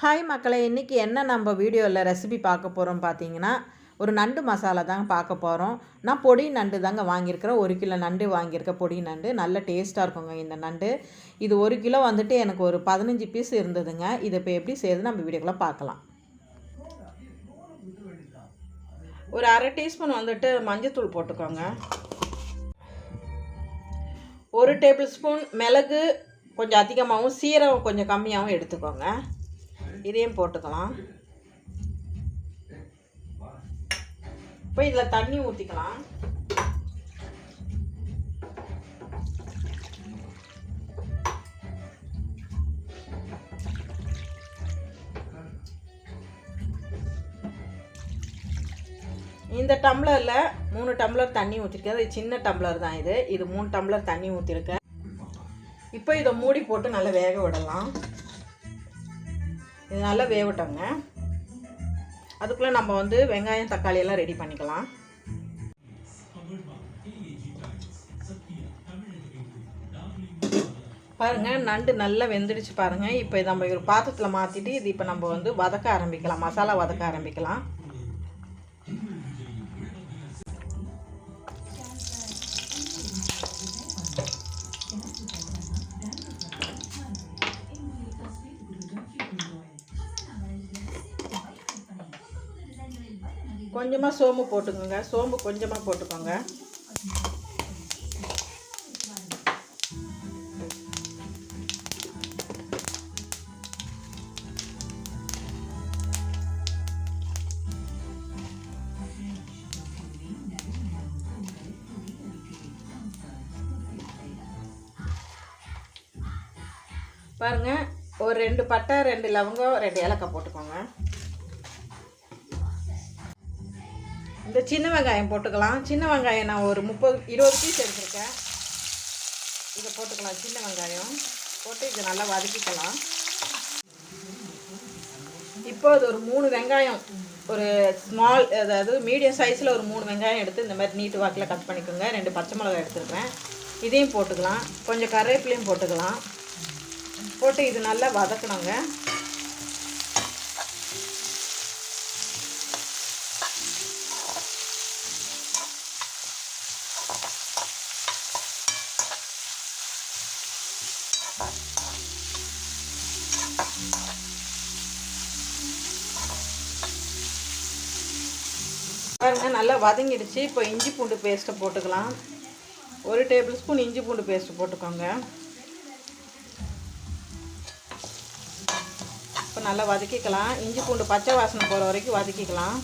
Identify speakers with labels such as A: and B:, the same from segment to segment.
A: Hi மக்களை இன்றைக்கி என்ன நம்ம வீடியோவில் ரெசிபி பார்க்க போகிறோம் பார்த்தீங்கன்னா ஒரு நண்டு மசாலா தாங்க பார்க்க போகிறோம் நான் பொடி நண்டு தாங்க வாங்கியிருக்கிறேன். ஒரு கிலோ நண்டு வாங்கியிருக்கேன் பொடி நண்டு. நல்ல டேஸ்ட்டாக இருக்குங்க இந்த நண்டு. இது ஒரு கிலோ வந்துட்டு எனக்கு ஒரு பதினஞ்சு பீஸ் இருந்ததுங்க. இதை இப்போ எப்படி செய்யுது நம்ம வீடியோக்குள்ளே பார்க்கலாம். ஒரு அரை டீஸ்பூன் வந்துட்டு மஞ்சத்தூள் போட்டுக்கோங்க. ஒரு டேபிள் ஸ்பூன் மிளகு கொஞ்சம் அதிகமாகவும் சீரகம் கொஞ்சம் கம்மியாகவும் எடுத்துக்கோங்க. இதையும் போட்டுக்கலாம். இப்போ இதில் தண்ணி ஊற்றிக்கலாம் இந்த டம்ளரில் மூணு டம்ளர் தண்ணி ஊற்றிருக்கேன் இது சின்ன டம்ளர் தான் இது. இது மூணு டம்ளர் தண்ணி ஊற்றிருக்கேன் இப்போ இதை மூடி போட்டு நல்லா வேக விடலாம். இது நல்லா வேகட்டோங்க. அதுக்குள்ளே நம்ம வந்து வெங்காயம் தக்காளி எல்லாம் ரெடி பண்ணிக்கலாம். பாருங்கள் நண்டு நல்லா வெந்துடுச்சு பாருங்கள் இப்போ நம்ம ஒரு பாத்திரத்தில் மாற்றிட்டு இது இப்போ நம்ம வந்து வதக்க ஆரம்பிக்கலாம். மசாலா வதக்க ஆரம்பிக்கலாம். கொஞ்சமாக சோம்பு போட்டுக்கோங்க. சோம்பு கொஞ்சமாக போட்டுக்கோங்க. பாருங்கள் ஒரு ரெண்டு பட்டை ரெண்டு லவங்கம் ரெண்டு ஏலக்காய் போட்டுக்கோங்க. இந்த சின்ன வெங்காயம் போட்டுக்கலாம். சின்ன வெங்காயம் நான் ஒரு முப்பது இருபது பீஸ் எடுத்துருக்கேன். இதை போட்டுக்கலாம் சின்ன வெங்காயம். போட்டு இதை நல்லா வதக்கிக்கலாம். இப்போ அது ஒரு மூணு வெங்காயம் ஒரு ஸ்மால் அதாவது மீடியம் சைஸில் ஒரு மூணு வெங்காயம் எடுத்து இந்த மாதிரி நீட்டு வாக்கில் கட் பண்ணிக்கோங்க. ரெண்டு பச்சை மிளகாய் எடுத்துருக்கேன். இதையும் போட்டுக்கலாம். கொஞ்சம் கருவேப்பிலையும் போட்டுக்கலாம். போட்டு இது நல்லா வதக்கணுங்க. பாருங்கள் நல்லா வதங்கிடுச்சு. இப்போ இஞ்சி பூண்டு பேஸ்ட்டை போட்டுக்கலாம். ஒரு டேபிள் ஸ்பூன் இஞ்சி பூண்டு பேஸ்ட்டு போட்டுக்கோங்க. இப்போ நல்லா வதக்கிக்கலாம். இஞ்சி பூண்டு பச்சை வாசனை போகிற வரைக்கும் வதக்கிக்கலாம்.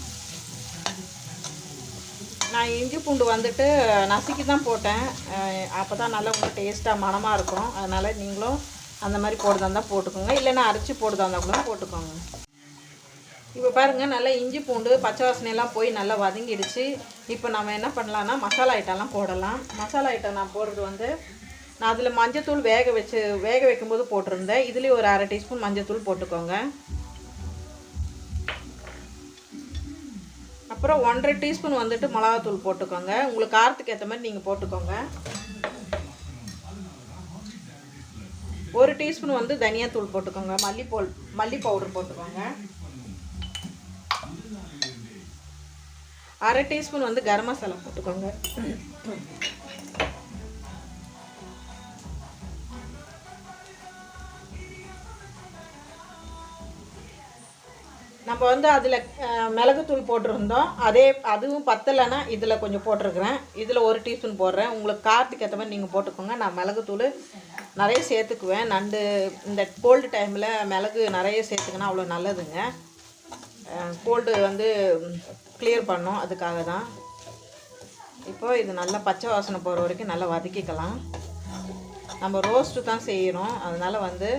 A: நான் இஞ்சி பூண்டு வந்துட்டு நசுக்கி தான் போட்டேன். அப்போ தான் நல்லா உங்களுக்கு டேஸ்ட்டாக மனமாக இருக்கும். அதனால் நீங்களும் அந்த மாதிரி போடுறதா இருந்தால் போட்டுக்கோங்க. இல்லைன்னா அரைச்சி போடுறதா இருந்தால் கூட போட்டுக்கோங்க. இப்போ பாருங்கள் நல்லா இஞ்சி பூண்டு பச்சை வாசனையெல்லாம் போய் நல்லா வதங்கிடுச்சு. இப்போ நம்ம என்ன பண்ணலான்னா மசாலா ஐட்டம்லாம் போடலாம். மசாலா ஐட்டம் நான் போடுறது வந்து நான் அதில் மஞ்சத்தூள் வேக வச்சு வேக வைக்கும்போது போட்டிருந்தேன். இதுலேயும் ஒரு அரை டீஸ்பூன் மஞ்சத்தூள் போட்டுக்கோங்க. அப்புறம் ஒன்றரை டீஸ்பூன் வந்துட்டு மிளகாத்தூள் போட்டுக்கோங்க. உங்களுக்கு காரத்துக்கு ஏற்ற மாதிரி நீங்கள் போட்டுக்கோங்க. ஒரு டீஸ்பூன் வந்து தனியாத்தூள் போட்டுக்கோங்க. மல்லிப்போல் மல்லி பவுடர் போட்டுக்கோங்க. அரை டீஸ்பூன் வந்து கரம் மசாலா போட்டுக்கோங்க. நம்ம வந்து அதில் மிளகுத்தூள் போட்டிருந்தோம். அதே அதுவும் பத்தலைன்னா இதில் கொஞ்சம் போட்டிருக்கிறேன். இதில் ஒரு டீஸ்பூன் போடுறேன். உங்களுக்கு காரத்துக்கு ஏற்ற மாதிரி நீங்கள் போட்டுக்கோங்க. நான் மிளகுத்தூள் நிறைய சேர்த்துக்குவேன். நண்டு இந்த கோல்டு டைமில் மிளகு நிறைய சேர்த்துக்கினா அவ்வளோ நல்லதுங்க. கோல்டு வந்து கிளியர் பண்ணும். அதுக்காக தான் இப்போ இது நல்லா பச்சை வாசனை போகிற வரைக்கும் நல்லா வதக்கிக்கலாம். நம்ம ரோஸ்ட்டு தான் செய்கிறோம் அதனால் வந்து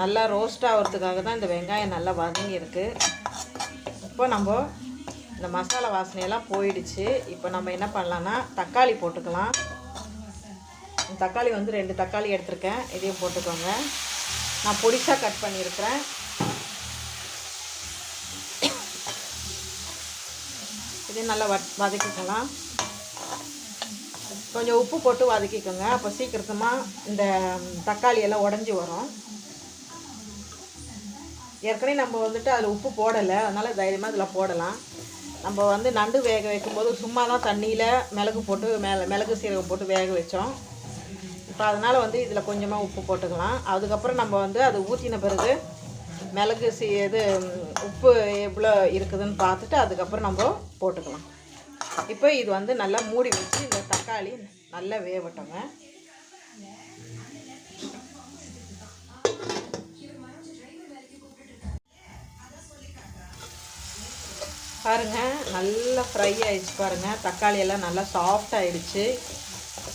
A: நல்லா ரோஸ்ட் ஆகிறதுக்காக தான் இந்த வெங்காயம் நல்லா வதங்கியிருக்கு. இப்போ நம்ம இந்த மசாலா வாசனையெல்லாம் போயிடுச்சு. இப்போ நம்ம என்ன பண்ணலான்னா தக்காளி போட்டுக்கலாம். தக்காளி வந்து ரெண்டு தக்காளி எடுத்திருக்கேன். இதையும் போட்டுக்கோங்க. நான் பொடிசாக கட் பண்ணியிருக்கிறேன். இதையும் நல்லா வ வதக்கிக்கலாம். கொஞ்சம் உப்பு போட்டு வதக்கிக்கோங்க. அப்போ சீக்கிரத்தமாக இந்த தக்காளி எல்லாம் உடஞ்சி வரும். ஏற்கனவே நம்ம வந்துட்டு அதில் உப்பு போடலை. அதனால் தைரியமாக இதில் போடலாம். நம்ம வந்து நண்டு வேக வைக்கும்போது சும்மா தான் தண்ணியில் மிளகு போட்டு மேலே மிளகு சீரகம் போட்டு வேக வச்சோம். இப்போ அதனால் வந்து இதில் கொஞ்சமாக உப்பு போட்டுக்கலாம். அதுக்கப்புறம் நம்ம வந்து அது ஊற்றின பிறகு மிளகு சீ இது உப்பு எவ்வளோ இருக்குதுன்னு பார்த்துட்டு அதுக்கப்புறம் நம்ம போட்டுக்கலாம். இப்போ இது வந்து நல்லா மூடி வச்சு இந்த தக்காளி நல்லா வேகட்டோங்க பாருங்கள் நல்லா ஃப்ரை ஆயிடுச்சு பாருங்கள் தக்காளி எல்லாம் நல்லா சாஃப்ட் ஆயிடுச்சு.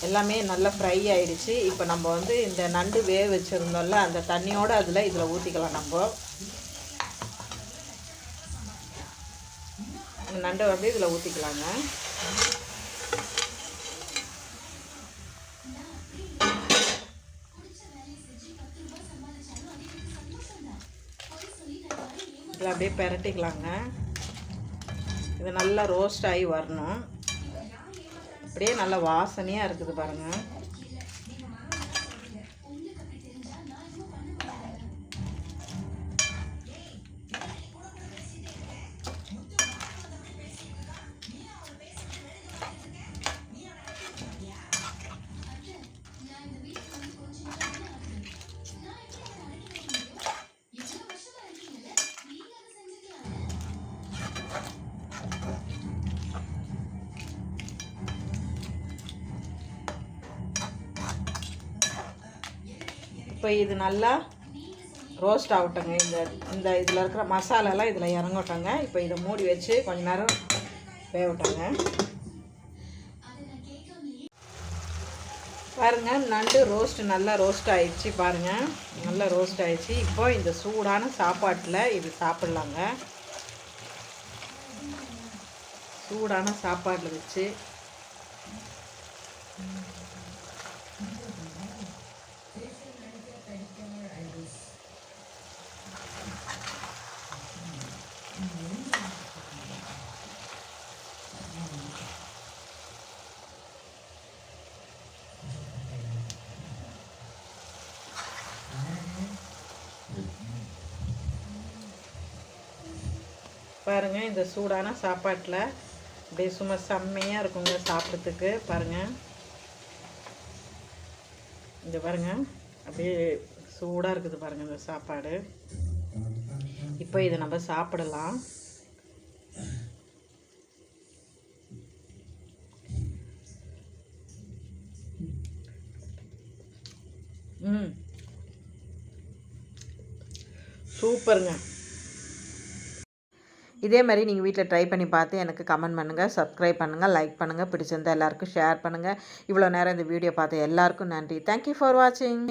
A: எல்லாமே நல்லா ஃப்ரை ஆயிடுச்சு. இப்போ நம்ம வந்து இந்த நண்டு வேக வச்சுருந்தோம்ல அந்த தண்ணியோடு அதில் இதில் ஊற்றிக்கலாம் நம்ம. நண்டு நண்டை வந்து இதில் ஊற்றிக்கலாங்க இதில் அப்படியே பெரட்டிக்கலாங்க. இது நல்லா ரோஸ்ட் ஆகி வரணும். அப்படியே நல்லா வாசனையாக இருக்குது பாருங்கள் இப்போ இது நல்லா ரோஸ்ட் ஆகட்டுங்க. இந்த இந்த இதில் இருக்கிற மசாலாலாம் இதில் இறங்கட்டோங்க. இப்போ இதை மூடி வச்சு கொஞ்ச நேரம் வேகட்டுங்க. பாருங்க நண்டு ரோஸ்ட் நல்லா ரோஸ்ட் ஆயிடுச்சு பாருங்கள் நல்லா ரோஸ்ட் ஆயிடுச்சு. இப்போ இந்த சூடான சாப்பாட்டில் இது சாப்பிட்லாங்க. சூடான சாப்பாட்டில் வச்சு. பாருங்கள் இந்த சூடான சாப்பாட்டில் அப்படியே சும்மா செம்மையாக இருக்குங்க சாப்பிட்றதுக்கு. பாருங்கள் இந்த பாருங்க அப்படியே சூடாக இருக்குது பாருங்கள் இந்த சாப்பாடு. இப்போ இதை நம்ம சாப்பிடலாம். ம். சூப்பருங்க. இதே மாதிரி நீங்கள் வீட்டில் ட்ரை பண்ணி பார்த்து எனக்கு கமெண்ட் பண்ணுங்கள் சப்ஸ்கிரைப் பண்ணுங்கள் லைக் பண்ணுங்கள் பிடிச்சிருந்தா எல்லாருக்கும் ஷேர் பண்ணுங்கள் இவ்வளோ நேரம் இந்த வீடியோ பார்த்த எல்லாருக்கும் நன்றி. தேங்க்யூ ஃபார் வாட்சிங்